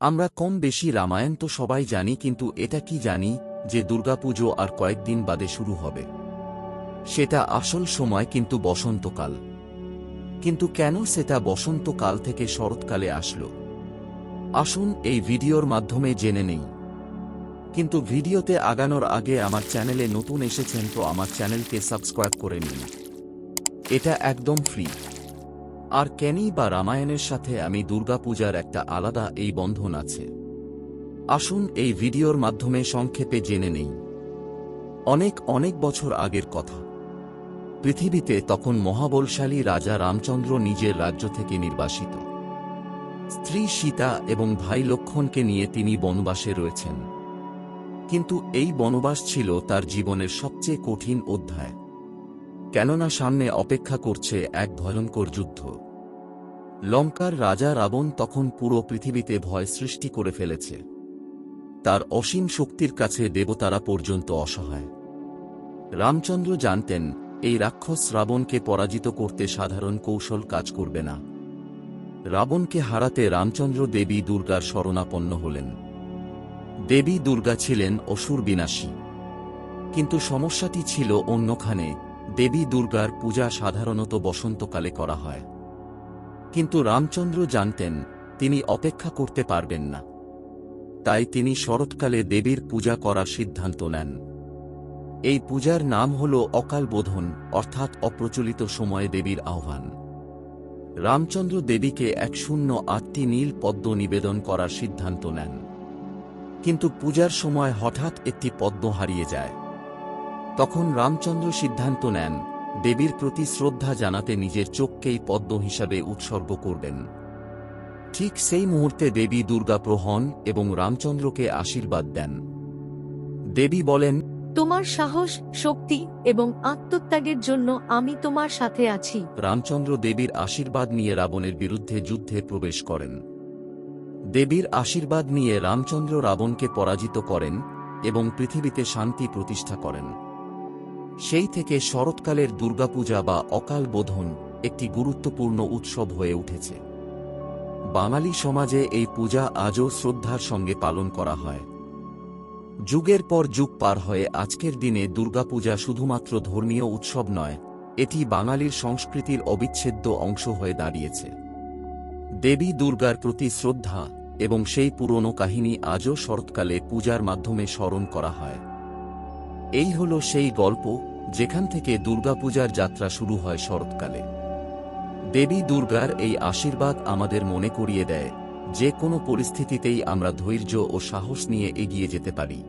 আমরা কম বেশি রামায়ণ তো সবাই জানি, কিন্তু এটা কি জানি যে দুর্গাপুজো আর কয়েকদিন বাদে শুরু হবে। সেটা আসল সময় কিন্তু বসন্তকাল। কিন্তু কেন সেটা বসন্তকাল থেকে শরৎকালে আসলো? আসুন এই ভিডিওর মাধ্যমে জেনে নেই। কিন্তু ভিডিওতে আগানোর আগে আমার চ্যানেলে নতুন এসেছেন তো আমার চ্যানেলকে সাবস্ক্রাইব করে নিন। এটা একদম ফ্রি। আর কেনই বা রামায়ণের সাথে আমি দুর্গাপূজার একটা আলাদা এই বন্ধন আছে। আসুন এই ভিডিওর মাধ্যমে সংক্ষেপে জেনে নেই। অনেক অনেক বছর আগের কথা। পৃথিবীতে তখন মহাবলশালী রাজা রামচন্দ্র নিজের রাজ্য থেকে নির্বাসিত। স্ত্রী সীতা এবং ভাই লক্ষণকে নিয়ে তিনি বনবাসে রয়েছেন। কিন্তু এই বনবাস ছিল তার জীবনের সবচেয়ে কঠিন অধ্যায়। কেননা সামনে অপেক্ষা করছে এক ভয়ঙ্কর যুদ্ধ। লঙ্কার রাজা রাবণ তখন পুরো পৃথিবীতে ভয় সৃষ্টি করে ফেলেছে। তার অসীম শক্তির কাছে দেবতারা পর্যন্ত অসহায়। রামচন্দ্র জানতেন, এই রাক্ষস রাবণকে পরাজিত করতে সাধারণ কৌশল কাজ করবে না। রাবণকে হারাতে রামচন্দ্র দেবী দুর্গার শরণাপন্ন হলেন। দেবী দুর্গা ছিলেন অসুর বিনাশী। কিন্তু সমস্যাটি ছিল অন্যখানে, দেবী দুর্গার পূজা সাধারণত বসন্তকালে করা হয়। কিন্তু রামচন্দ্র জানতেন, তিনি অপেক্ষা করতে পারবেন না। তাই তিনি শরৎকালে দেবীর পূজা করার সিদ্ধান্ত নেন। এই পূজার নাম হল অকাল বোধন, অর্থাৎ অপ্রচলিত সময়ে দেবীর আহ্বান। রামচন্দ্র দেবীকে এক শূন্য আটটি নীল পদ্ম নিবেদন করার সিদ্ধান্ত নেন। কিন্তু পূজার সময় হঠাৎ একটি পদ্ম হারিয়ে যায়। তখন রামচন্দ্র সিদ্ধান্ত নেন দেবীর প্রতি শ্রদ্ধা জানাতে নিজের চোখকেই পদ্ম হিসাবে উৎসর্গ করবেন। ঠিক সেই মুহূর্তে দেবী দুর্গা প্রহণ এবং রামচন্দ্রকে আশীর্বাদ দেন। দেবী বলেন তোমার সাহস শক্তি এবং আত্মত্যাগের জন্য আমি তোমার সাথে আছি। রামচন্দ্র দেবীর আশীর্বাদ নিয়ে রাবণের বিরুদ্ধে যুদ্ধে প্রবেশ করেন। দেবীর আশীর্বাদ নিয়ে রামচন্দ্র রাবণকে পরাজিত করেন এবং পৃথিবীতে শান্তি প্রতিষ্ঠা করেন। সেই থেকে শরৎকালের দুর্গাপূজা বা অকাল বোধন একটি গুরুত্বপূর্ণ উৎসব হয়ে উঠেছে। বাঙালি সমাজে এই পূজা আজও শ্রদ্ধার সঙ্গে পালন করা হয়। যুগের পর যুগ পার হয়ে আজকের দিনে দুর্গাপূজা শুধুমাত্র ধর্মীয় উৎসব নয়, এটি বাঙালির সংস্কৃতির অবিচ্ছেদ্য অংশ হয়ে দাঁড়িয়েছে। দেবী দুর্গার প্রতি শ্রদ্ধা এবং সেই পুরনো কাহিনী আজও শরৎকালে পূজার মাধ্যমে স্মরণ করা হয়। এই হল সেই গল্প যেখান থেকে দুর্গাপূজার যাত্রা শুরু হয় শরৎকালে। দেবী দুর্গার এই আশীর্বাদ আমাদের মনে করিয়ে দেয়, যে কোনো পরিস্থিতিতেই আমরা ধৈর্য ও সাহস নিয়ে এগিয়ে যেতে পারি।